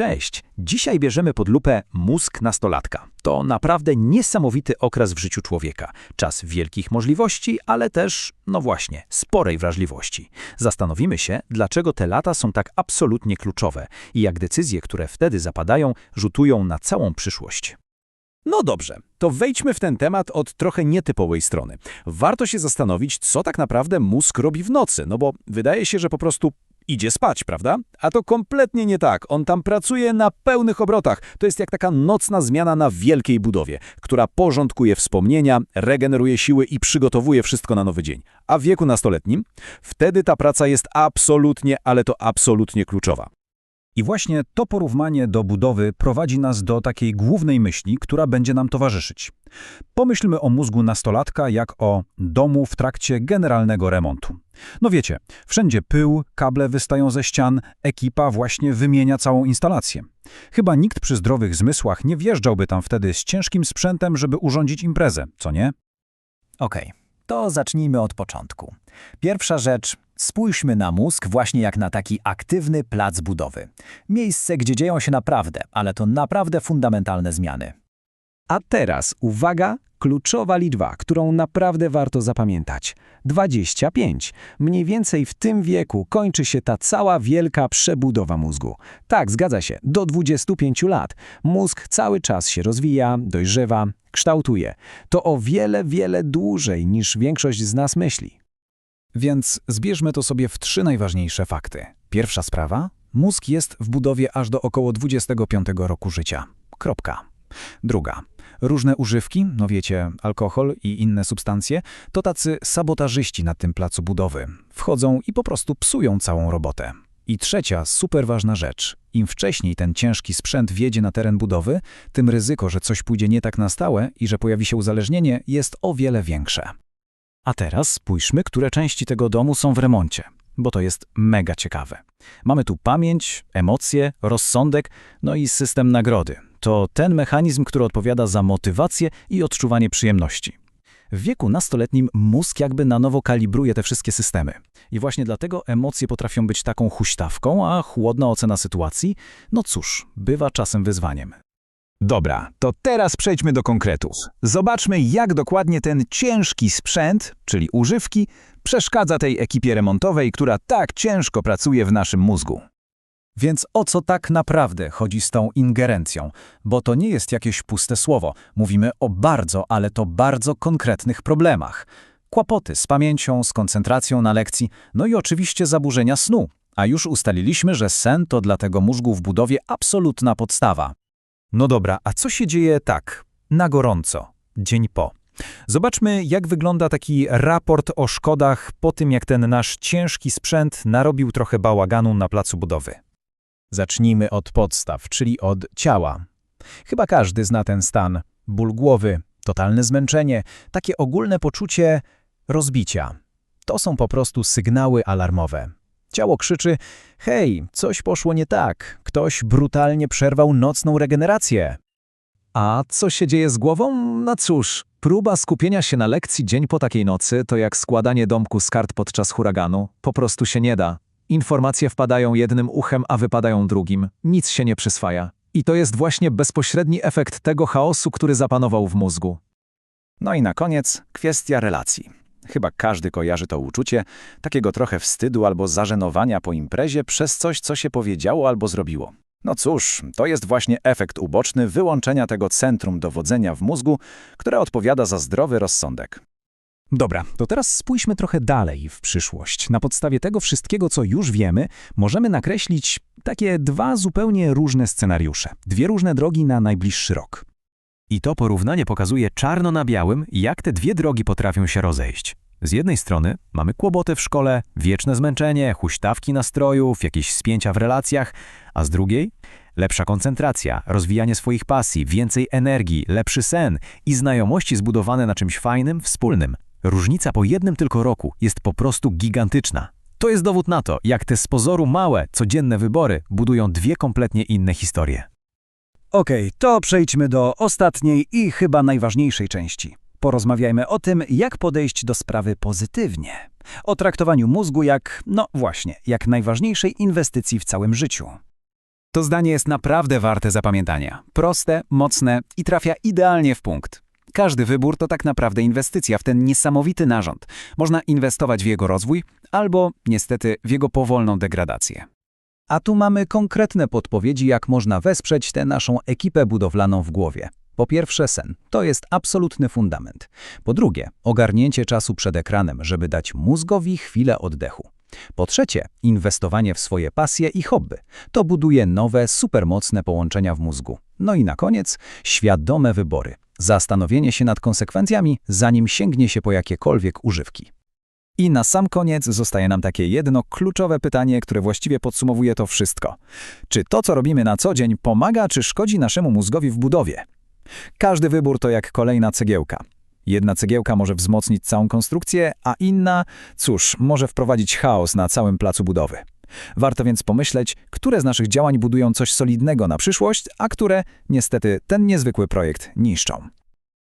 Cześć! Dzisiaj bierzemy pod lupę mózg nastolatka. To naprawdę niesamowity okres w życiu człowieka. Czas wielkich możliwości, ale też, no właśnie, sporej wrażliwości. Zastanowimy się, dlaczego te lata są tak absolutnie kluczowe i jak decyzje, które wtedy zapadają, rzutują na całą przyszłość. No dobrze, to wejdźmy w ten temat od trochę nietypowej strony. Warto się zastanowić, co tak naprawdę mózg robi w nocy, no bo wydaje się, że po prostu idzie spać, prawda? A to kompletnie nie tak. On tam pracuje na pełnych obrotach. To jest jak taka nocna zmiana na wielkiej budowie, która porządkuje wspomnienia, regeneruje siły i przygotowuje wszystko na nowy dzień. A w wieku nastoletnim? Wtedy ta praca jest absolutnie, ale to absolutnie kluczowa. I właśnie to porównanie do budowy prowadzi nas do takiej głównej myśli, która będzie nam towarzyszyć. Pomyślmy o mózgu nastolatka jak o domu w trakcie generalnego remontu. No wiecie, wszędzie pył, kable wystają ze ścian, ekipa właśnie wymienia całą instalację. Chyba nikt przy zdrowych zmysłach nie wjeżdżałby tam wtedy z ciężkim sprzętem, żeby urządzić imprezę, co nie? Okej, to zacznijmy od początku. Pierwsza rzecz, spójrzmy na mózg właśnie jak na taki aktywny plac budowy. Miejsce, gdzie dzieją się naprawdę, ale to naprawdę fundamentalne zmiany. A teraz uwaga, kluczowa liczba, którą naprawdę warto zapamiętać. 25. Mniej więcej w tym wieku kończy się ta cała wielka przebudowa mózgu. Tak, zgadza się, do 25 lat. Mózg cały czas się rozwija, dojrzewa, kształtuje. To o wiele, wiele dłużej niż większość z nas myśli. Więc zbierzmy to sobie w trzy najważniejsze fakty. Pierwsza sprawa. Mózg jest w budowie aż do około 25 roku życia. Kropka. Druga. Różne używki, no wiecie, alkohol i inne substancje, to tacy sabotażyści na tym placu budowy. Wchodzą i po prostu psują całą robotę. I trzecia, super ważna rzecz. Im wcześniej ten ciężki sprzęt wjedzie na teren budowy, tym ryzyko, że coś pójdzie nie tak na stałe i że pojawi się uzależnienie, jest o wiele większe. A teraz spójrzmy, które części tego domu są w remoncie, bo to jest mega ciekawe. Mamy tu pamięć, emocje, rozsądek, no i system nagrody. To ten mechanizm, który odpowiada za motywację i odczuwanie przyjemności. W wieku nastoletnim mózg jakby na nowo kalibruje te wszystkie systemy. I właśnie dlatego emocje potrafią być taką huśtawką, a chłodna ocena sytuacji, no cóż, bywa czasem wyzwaniem. Dobra, to teraz przejdźmy do konkretów. Zobaczmy, jak dokładnie ten ciężki sprzęt, czyli używki, przeszkadza tej ekipie remontowej, która tak ciężko pracuje w naszym mózgu. Więc o co tak naprawdę chodzi z tą ingerencją? Bo to nie jest jakieś puste słowo. Mówimy o bardzo, ale to bardzo konkretnych problemach. Kłopoty z pamięcią, z koncentracją na lekcji, no i oczywiście zaburzenia snu. A już ustaliliśmy, że sen to dla tego mózgu w budowie absolutna podstawa. No dobra, a co się dzieje tak, na gorąco, dzień po? Zobaczmy, jak wygląda taki raport o szkodach po tym, jak ten nasz ciężki sprzęt narobił trochę bałaganu na placu budowy. Zacznijmy od podstaw, czyli od ciała. Chyba każdy zna ten stan. Ból głowy, totalne zmęczenie, takie ogólne poczucie rozbicia. To są po prostu sygnały alarmowe. Ciało krzyczy, hej, coś poszło nie tak, ktoś brutalnie przerwał nocną regenerację. A co się dzieje z głową? No cóż, próba skupienia się na lekcji dzień po takiej nocy to jak składanie domku z kart podczas huraganu. Po prostu się nie da. Informacje wpadają jednym uchem, a wypadają drugim. Nic się nie przyswaja. I to jest właśnie bezpośredni efekt tego chaosu, który zapanował w mózgu. No i na koniec kwestia relacji. Chyba każdy kojarzy to uczucie, takiego trochę wstydu albo zażenowania po imprezie przez coś, co się powiedziało albo zrobiło. No cóż, to jest właśnie efekt uboczny wyłączenia tego centrum dowodzenia w mózgu, które odpowiada za zdrowy rozsądek. Dobra, to teraz spójrzmy trochę dalej w przyszłość. Na podstawie tego wszystkiego, co już wiemy, możemy nakreślić takie dwa zupełnie różne scenariusze, dwie różne drogi na najbliższy rok. I to porównanie pokazuje czarno na białym, jak te dwie drogi potrafią się rozejść. Z jednej strony mamy kłopoty w szkole, wieczne zmęczenie, huśtawki nastrojów, jakieś spięcia w relacjach, a z drugiej lepsza koncentracja, rozwijanie swoich pasji, więcej energii, lepszy sen i znajomości zbudowane na czymś fajnym, wspólnym. Różnica po jednym tylko roku jest po prostu gigantyczna. To jest dowód na to, jak te z pozoru małe, codzienne wybory budują dwie kompletnie inne historie. Okej, to przejdźmy do ostatniej i chyba najważniejszej części. Porozmawiajmy o tym, jak podejść do sprawy pozytywnie. O traktowaniu mózgu jak, no właśnie, jak najważniejszej inwestycji w całym życiu. To zdanie jest naprawdę warte zapamiętania. Proste, mocne i trafia idealnie w punkt. Każdy wybór to tak naprawdę inwestycja w ten niesamowity narząd. Można inwestować w jego rozwój albo, niestety, w jego powolną degradację. A tu mamy konkretne podpowiedzi, jak można wesprzeć tę naszą ekipę budowlaną w głowie. Po pierwsze, sen. To jest absolutny fundament. Po drugie, ogarnięcie czasu przed ekranem, żeby dać mózgowi chwilę oddechu. Po trzecie, inwestowanie w swoje pasje i hobby. To buduje nowe, supermocne połączenia w mózgu. No i na koniec, świadome wybory. Zastanowienie się nad konsekwencjami, zanim sięgnie się po jakiekolwiek używki. I na sam koniec zostaje nam takie jedno kluczowe pytanie, które właściwie podsumowuje to wszystko. Czy to, co robimy na co dzień, pomaga czy szkodzi naszemu mózgowi w budowie? Każdy wybór to jak kolejna cegiełka. Jedna cegiełka może wzmocnić całą konstrukcję, a inna, cóż, może wprowadzić chaos na całym placu budowy. Warto więc pomyśleć, które z naszych działań budują coś solidnego na przyszłość, a które, niestety, ten niezwykły projekt niszczą.